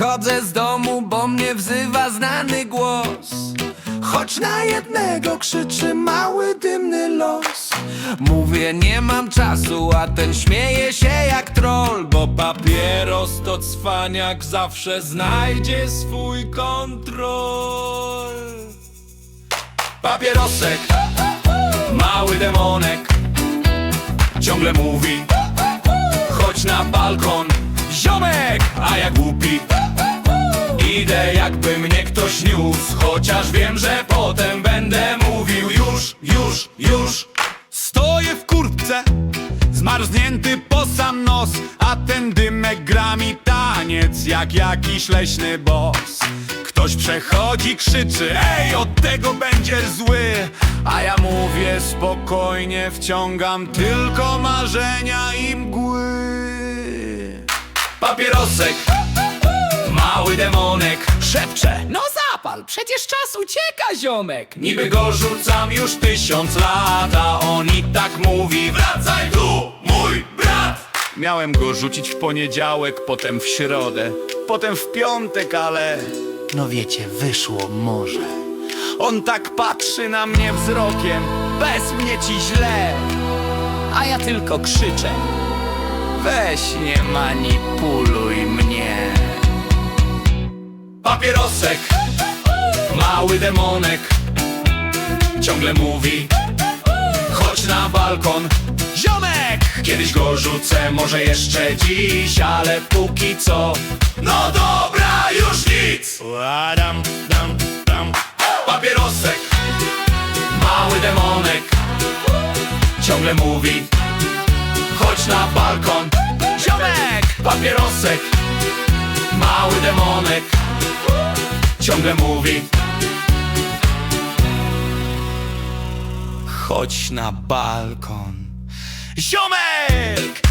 Wychodzę z domu, bo mnie wzywa znany głos. Choć na jednego krzyczy mały dymny los. Mówię nie mam czasu, a ten śmieje się jak troll Bo papieros to cwaniak zawsze znajdzie swój kontrol Papierosek, mały demonek Ciągle mówi Chodź na balkon, ziomek, a ja głupi. Idę jakby mnie ktoś niósł Chociaż wiem, że potem będę mówił Już, już, już Stoję w kurtce, zmarznięty po sam nos A ten dymek gra mi taniec jak jakiś leśny boss Ktoś przechodzi, krzyczy, ej, od tego będziesz zły. A ja mówię spokojnie, wciągam tylko marzenia i mgły. Papierosek, mały demonek. Szepcze, no zapal, przecież czas ucieka, ziomek. Niby go rzucam już tysiąc lat A on i tak mówi Wracaj tu, mój brat. Miałem go rzucić w poniedziałek, potem w środę, potem w piątek, ale no wiecie, wyszło może. On tak patrzy na mnie wzrokiem, bez mnie ci źle. A ja tylko krzyczę Weź nie manipuluj mnie. Papierosek, mały demonek Ciągle mówi Chodź na balkon, Ziomek! Kiedyś go rzucę, może jeszcze dziś, ale póki co No Ciągle mówi Chodź na balkon Ziomek! Papierosek, mały demonek Ciągle mówi Chodź na balkon. Ziomek!